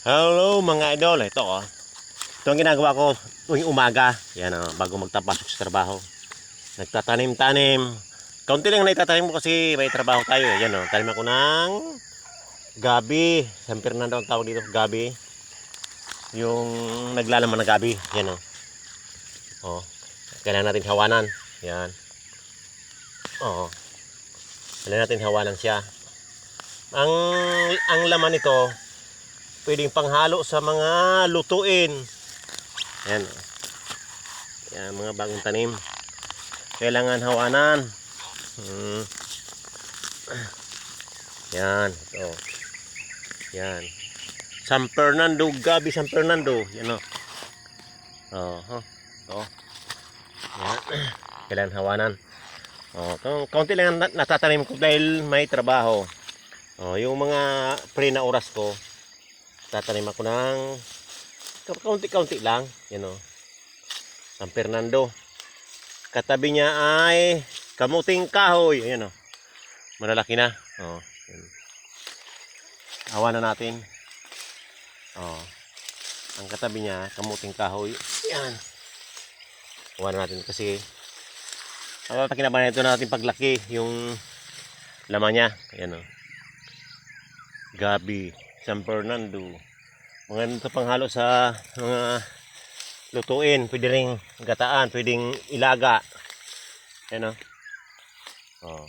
Hello mga idol, ito oh. Ito ang ginagawa ko tuwing umaga. Yan oh, bago magtapasok sa trabaho. Nagtatanim-tanim. Kaunti lang na itatanim ko kasi may trabaho tayo. eh. Yan oh, tanim ako ng gabi. San Fernando ang tawag dito, gabi. Yung naglalaman ng gabi. Yan oh. Oh, kailangan natin hawanan. Yan. Oo. Kailangan natin hawanan siya. Ang ang laman nito, pwedeng panghalo sa mga lutuin. Yan. Yan, mga bagong tanim. Kailangan hawanan. Hmm. Yan. Ito. Yan. San Fernando, Gabi San Fernando. Yan o. Oh, huh. Ito. Yan. Kailangan hawanan. Oh, kaunti lang ang nat- natatanim ko dahil may trabaho. Oh, yung mga pre na oras ko, tatanim ako ng kaunti-kaunti lang. Yan o. San Fernando. Katabi niya ay kamuting kahoy. Ayan o. Malalaki na. O. yan. Awa na natin. O. Ang katabi niya, kamuting kahoy. Yan. Awa na natin kasi ang pakinabangan ito natin paglaki yung laman niya. Ayan o. Gabi, San Fernando. Mga ito panghalo sa mga lutuin. Pwede ring gataan, pwedeng ilaga. Ayan o. Oh.